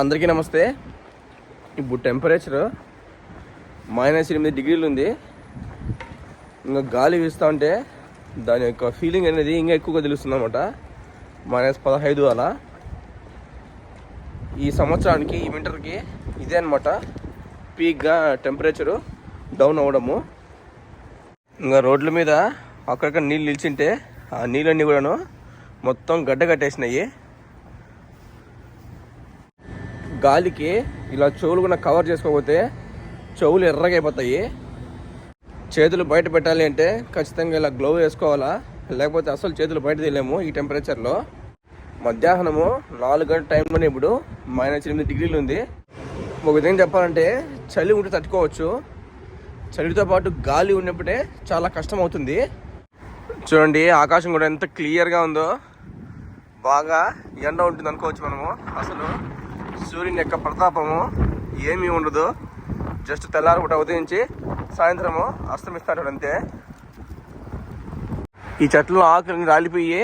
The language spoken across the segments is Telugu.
అందరికీ నమస్తే. ఇప్పుడు టెంపరేచర్ మైనస్ ఎనిమిది డిగ్రీలు ఉంది. ఇంకా గాలి వీస్తూ ఉంటే దాని యొక్క ఫీలింగ్ అనేది ఇంకా ఎక్కువగా తెలుస్తుంది అనమాట మైనస్ పదహైదు అలా. ఈ సంవత్సరానికి ఈ వింటర్కి ఇదే అనమాట పీక్గా టెంపరేచరు డౌన్ అవ్వడము. ఇంకా రోడ్ల మీద అక్కడక్కడ నీళ్ళు నిలిచింటే ఆ నీళ్ళన్నీ కూడాను మొత్తం గడ్డ కట్టేసినాయి. గాలికి ఇలా చెవులు కూడా కవర్ చేసుకోకపోతే చెవులు ఎర్రగా అయిపోతాయి చేతులు బయట పెట్టాలి అంటే ఖచ్చితంగా ఇలా గ్లోవ్ వేసుకోవాలా? లేకపోతే అసలు చేతులు బయట తీయలేము ఈ టెంపరేచర్లో. మధ్యాహ్నము నాలుగు గంటల టైంలోనే ఇప్పుడు మైనస్ ఎనిమిది డిగ్రీలు ఉంది. ఒక విధంగా చెప్పాలంటే చలి ఉంటే తట్టుకోవచ్చు. చలితో పాటు గాలి ఉన్నప్పుడే చాలా కష్టం అవుతుంది చూడండి ఆకాశం కూడా ఎంత క్లియర్గా ఉందో. బాగా ఎండ ఉంటుంది అనుకోవచ్చు మనము. అసలు సూర్యుని యొక్క ప్రతాపము ఏమీ ఉండదు. జస్ట్ తెల్లారిపూట ఉదయించి సాయంత్రము అస్తమిస్తాడు అంతే ఈ చెట్లు ఆకులన్నీ రాలిపోయి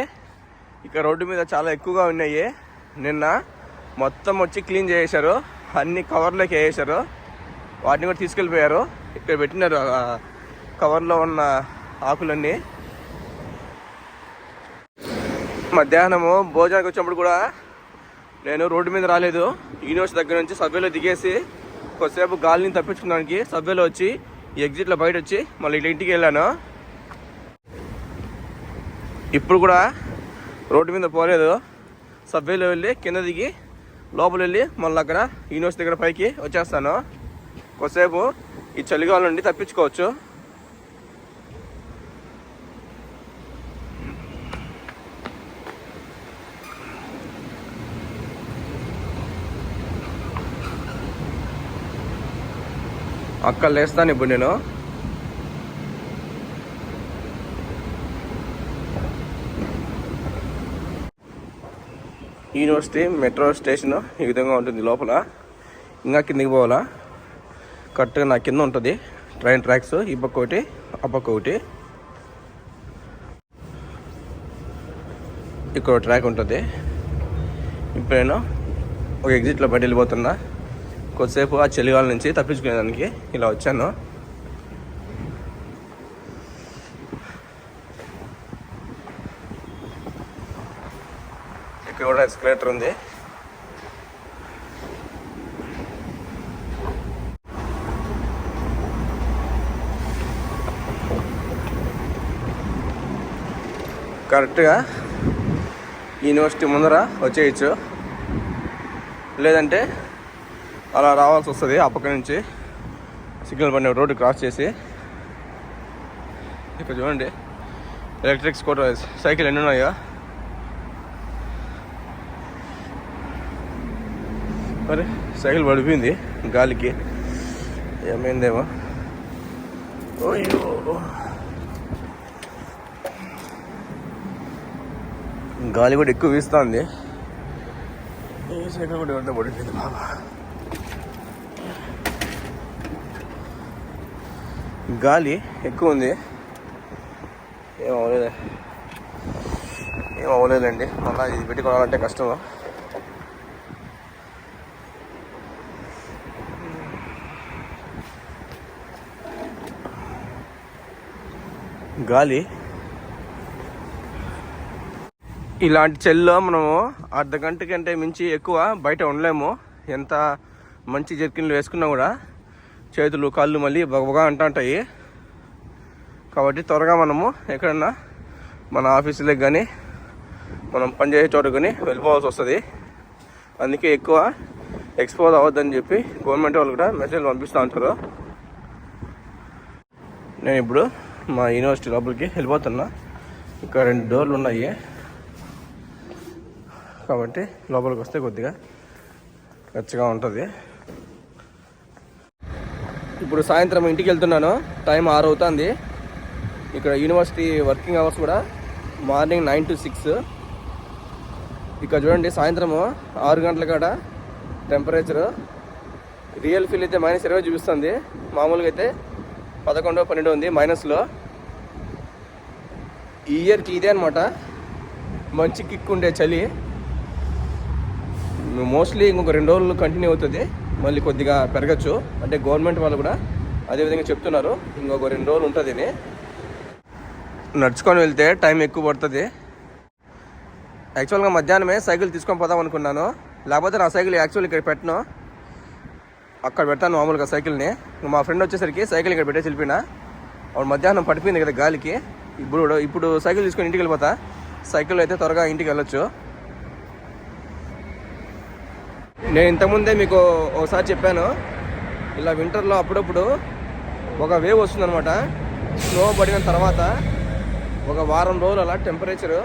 ఇక రోడ్డు మీద చాలా ఎక్కువగా ఉన్నాయి. నిన్న మొత్తం వచ్చి క్లీన్ చేసేశారు. అన్ని కవర్లోకి వేసేశారు. వాటిని కూడా తీసుకెళ్ళిపోయారు. ఇక్కడ పెట్టినారు కవర్లో ఉన్న ఆకులన్నీ. మధ్యాహ్నము భోజనానికి వచ్చినప్పుడు కూడా నేను రోడ్డు మీద రాలేదు. యూనివర్సిటీ దగ్గర నుంచి సబ్వేలో దిగేసి కొద్దిసేపు గాలిని తప్పించుకోవడానికి సబ్వేలో వచ్చి ఈ ఎగ్జిట్లో బయట వచ్చి మళ్ళీ ఇట్లా ఇంటికి వెళ్ళాను. ఇప్పుడు కూడా రోడ్డు మీద పోలేదు. సబ్వేలో వెళ్ళి కింద దిగి లోపల వెళ్ళి మళ్ళీ అక్కడ యూనివర్సిటీ దగ్గర పైకి వచ్చేస్తాను. కొద్దిసేపు ఈ చలిగాల నుండి తప్పించుకోవచ్చు. అక్కడ లేస్తాను ఇప్పుడు నేను. యూనివర్సిటీ మెట్రో స్టేషన్ ఈ విధంగా ఉంటుంది లోపల. ఇంకా కిందికి పోవాలా? కరెక్ట్గా నా కింద ఉంటుంది. ట్రైన్ ట్రాక్స్ ఈ పక్క ఒకటి ఆ పక్క ఒకటి. ఇక్కడ ట్రాక్ ఉంటుంది. ఇప్పుడు నేను ఒక ఎగ్జిట్లో బయట వెళ్ళిపోతున్నా. కొద్దిసేపు ఆ చలిగాల నుంచి తప్పించుకునేదానికి ఇలా వచ్చాను. ఇక్కడ కూడా ఎస్కలేటర్ ఉంది. కరెక్ట్గా యూనివర్సిటీ ముందర వచ్చేయచ్చు. లేదంటే అలా రావాల్సి వస్తుంది ఆ పక్క నుంచి సిగ్నల్ పడిన రోడ్డు క్రాస్ చేసి. ఇక్కడ చూడండి ఎలక్ట్రిక్ స్కూటర్ సైకిల్ ఎన్ని ఉన్నాయో. మరి సైకిల్ పడిపోయింది గాలికి. ఏమైందేమో. ఓయ్యో గాలి కూడా ఎక్కువ వీస్తుంది. ఈ సైకిల్ కూడా ఎవరితో పడిపోయింది బాబా. గాలి ఎక్కువ ఉంది ఏం అవ్వలేదు. ఏం అవ్వలేదండి. మళ్ళీ ఇది పెట్టి కొనాలంటే గాలి. ఇలాంటి చెల్లో మనము అర్ధ గంట కంటే మించి ఎక్కువ బయట ఉండలేము. ఎంత మంచి జర్కిన్లు వేసుకున్నా కూడా చేతులు కాళ్ళు మళ్ళీ బగబగా అంటుంటాయి. కాబట్టి త్వరగా మనము ఎక్కడన్నా మన ఆఫీసులకు కానీ మనం పనిచేసే చోటు కానీ వెళ్ళిపోవాల్సి వస్తుంది. అందుకే ఎక్కువ ఎక్స్పోజ్ అవ్వద్దని చెప్పి గవర్నమెంట్ వాళ్ళు కూడా మెసేజ్ పంపిస్తూ ఉంటారు. నేను ఇప్పుడు మా యూనివర్సిటీ లోపలికి వెళ్ళిపోతున్నా. ఇక్కడ రెండు డోర్లు ఉన్నాయి. కాబట్టి లోపలికి వస్తే కొద్దిగా వెచ్చగా ఉంటుంది. ఇప్పుడు సాయంత్రం ఇంటికి వెళ్తున్నాను. టైం ఆరు అవుతుంది. ఇక్కడ యూనివర్సిటీ వర్కింగ్ అవర్స్ కూడా మార్నింగ్ నైన్ టు సిక్స్. ఇక్కడ చూడండి సాయంత్రము ఆరు గంటల కాడ టెంపరేచర్. రియల్ ఫీల్ అయితే మైనస్ ఇరవై చూపిస్తుంది. మామూలుగా అయితే పదకొండు పన్నెండు ఉంది మైనస్లో. ఈ ఇయర్కి ఇదే అనమాట మంచి కిక్ ఉండే చలి. మోస్ట్లీ ఇంకొక రెండు రోజులు కంటిన్యూ అవుతుంది. మళ్ళీ కొద్దిగా పెరగచ్చు. అంటే గవర్నమెంట్ వాళ్ళు కూడా అదే విధంగా చెప్తున్నారు. ఇంకొక రెండు రోజులు ఉంటుంది ఇది. నడుచుకొని వెళ్తే టైం ఎక్కువ పడుతుంది. యాక్చువల్గా మధ్యాహ్నమే సైకిల్ తీసుకొని పోదాం అనుకున్నాను. లేకపోతే నా సైకిల్ యాక్చువల్ ఇక్కడ పెట్టను. అక్కడ పెడతాను మామూలుగా సైకిల్ని. మా ఫ్రెండ్ వచ్చేసరికి సైకిల్ ఇక్కడ పెట్టేసి వెళ్ళిపోయినా. వాడు మధ్యాహ్నం పడిపోయింది కదా గాలికి. ఇప్పుడు ఇప్పుడు సైకిల్ తీసుకొని ఇంటికి వెళ్ళిపోతా. సైకిల్ అయితే త్వరగా ఇంటికి వెళ్ళొచ్చు. నేను ఇంతకుముందే మీకు ఒకసారి చెప్పాను. ఇలా వింటర్లో అప్పుడప్పుడు ఒక వేవ్ వస్తుందన్నమాట. స్నో పడిన తర్వాత ఒక వారం రోజులు అలా టెంపరేచరు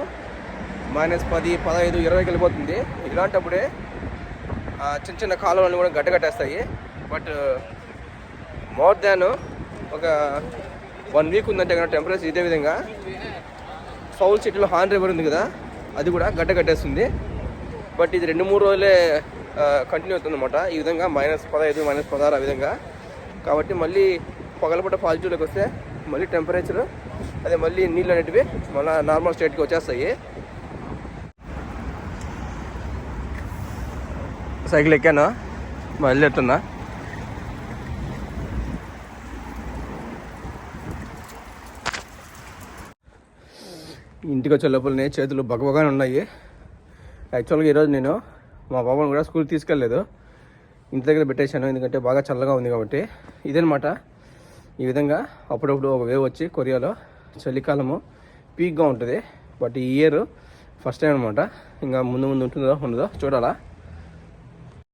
మైనస్ పది పదహైదు ఇరవైకి వెళ్ళిపోతుంది. ఇలాంటప్పుడే చిన్న చిన్న కాలువలన్నీ కూడా గడ్డగట్టేస్తాయి బట్ మోర్ దాన్ ఒక వన్ వీక్ ఉందంటే కనుక టెంపరేచర్ ఇదే విధంగా. ఫౌల్ సిటీలో హాన్ రివర్ ఉంది కదా అది కూడా గడ్డ కట్టేస్తుంది. బట్ ఇది రెండు మూడు రోజులే కంటిన్యూ అవుతుంది అనమాట ఈ విధంగా మైనస్ పదహైదు మైనస్ పదహారు ఆ విధంగా. కాబట్టి మళ్ళీ పగలపూట పాజిటివ్లోకి వస్తే మళ్ళీ టెంపరేచర్ అదే మళ్ళీ నీళ్ళు అనేటివి మళ్ళీ నార్మల్ స్టేట్కి వచ్చేస్తాయి. సైకిల్ ఎక్కాను? బయలుదేరుతున్నా ఇంటికి వచ్చే లోపలనే చేతులు బగబగానే ఉన్నాయి. యాక్చువల్గా ఈరోజు నేను మా బాబాను కూడా స్కూల్ తీసుకెళ్ళలేదు. ఇంటి దగ్గర పెట్టేశాను ఎందుకంటే బాగా చల్లగా ఉంది కాబట్టి. ఇదనమాట. ఈ విధంగా అప్పుడప్పుడు ఒక వేవ్ వచ్చి కొరియాలో చలికాలము పీక్గా ఉంటుంది. బట్ ఈ ఇయర్ ఫస్ట్ టైం అనమాట ఇంకా ముందు ముందు ఉంటుందో ఉండదో చూడాలా.